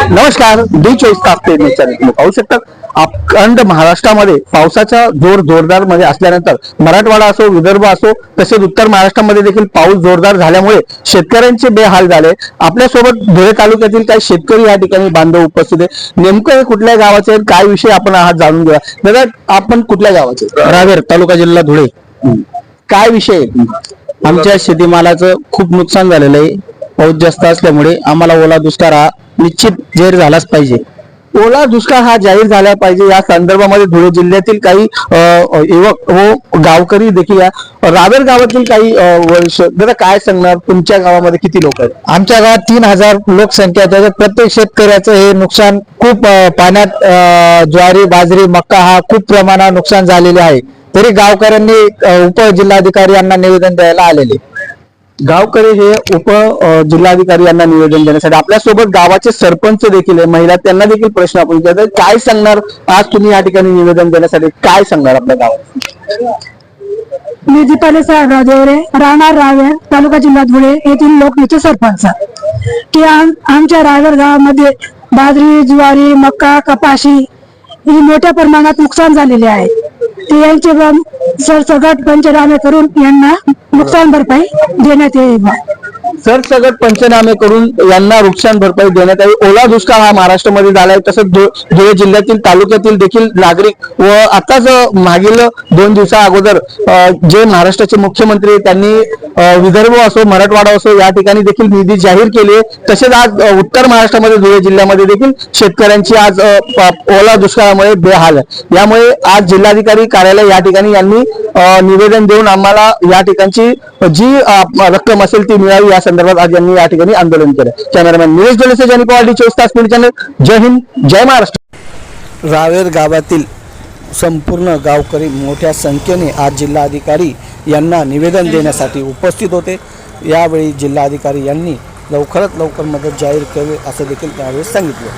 नमस्कार डी चोवीस तास ते तुम्ही पाहू शकता. अखंड महाराष्ट्रामध्ये पावसाचा जोर जोरदारमध्ये असल्यानंतर मराठवाडा असो विदर्भ असो तसेच उत्तर महाराष्ट्रामध्ये देखील पाऊस जोरदार झाल्यामुळे शेतकऱ्यांचे बेहाल झाले. आपल्यासोबत धुळे तालुक्यातील काही शेतकरी या ठिकाणी बांधव उपस्थित आहे नेमकं हे कुठल्या गावाचे आहेत? काय विषय आपण आज जाणून घेऊया. दादा आपण कुठल्या गावाचे रावेर तालुका जिल्हा धुळे. काय विषय आमच्या शेतीमालाचं खूप नुकसान झालेलं आहे. पाऊस जास्त असल्यामुळे आम्हाला ओला दुष्काळ निश्चित जाहीर झालाच पाहिजे. ओला दुष्काळ हा जाहीर झाला पाहिजे. या संदर्भामध्ये धुळे जिल्ह्यातील काही युवक व गावकरी देखील या रावेर गावातील काही वर्ष दादा काय सांगणार? तुमच्या गावामध्ये किती लोक आहेत? आमच्या गावात तीन हजार लोकसंख्या त्याच्यात प्रत्येक शेतकऱ्याचं हे नुकसान खूप पाण्यात ज्वारी बाजरी मक्का हा खूप प्रमाणात नुकसान झालेले आहे. तरी गावकऱ्यांनी उपजिल्हाधिकारी यांना निवेदन द्यायला आलेले. गावकरी हे उप जिल्हाधिकारी यांना निवेदन देण्यासाठी आपल्यासोबत गावाचे सरपंच देखील आहे. महिला त्यांना देखील प्रश्न आपण विचारतो काय सांगणार? आज तुम्ही या ठिकाणी निवेदन देण्यासाठी काय सांगणार आपल्या गावात? मी दीपाली साहेबराव देवरे राहणार रावेर तालुका जिल्हा धुळे येथील लोकनेचे सरपंच. की आमच्या रावेर गावामध्ये बाजरी ज्वारी मक्का कपाशी ही मोठ्या प्रमाणात नुकसान झालेले आहे. यांचे ब- पंचनामे करून यांना नुकसान भरपाई देण्यात येईल. सरसगट पंचनामे करून यांना नुकसान भरपाई देण्यात यावी. ओला दुष्काळ हा महाराष्ट्रामध्ये झालाय तसंच धुळे जिल्ह्यातील तालुक्यातील देखील नागरिक व आताच मागील दोन दिवसा अगोदर जे महाराष्ट्राचे मुख्यमंत्री त्यांनी विदर्भ असो मराठवाडा असो या ठिकाणी देखील निधी जाहीर केली आहे. तसेच आज उत्तर महाराष्ट्रामध्ये धुळे जिल्ह्यामध्ये देखील शेतकऱ्यांची आज ओला दुष्काळामुळे बेहाल आहे. यामुळे आज जिल्हाधिकारी कार्यालय या ठिकाणी यांनी निवेदन देऊन आम्हाला या ठिकाणची जी रक्कम असेल ती मिळावी या संदर्भात आज यांनी या ठिकाणी आंदोलन केलं. कॅमेरामॅन निलेश जोलेसे जनी पवार चोवीस तास चॅनल. जय हिंद जय महाराष्ट्र. रावेर गावातील संपूर्ण गावकरी मोठ्या संख्येने आज जिल्हाधिकारी यांना निवेदन देण्यासाठी उपस्थित होते. यावेळी जिल्हाधिकारी यांनी लवकरात लवकर मदत जाहीर करावी असं देखील त्यावेळी सांगितलं.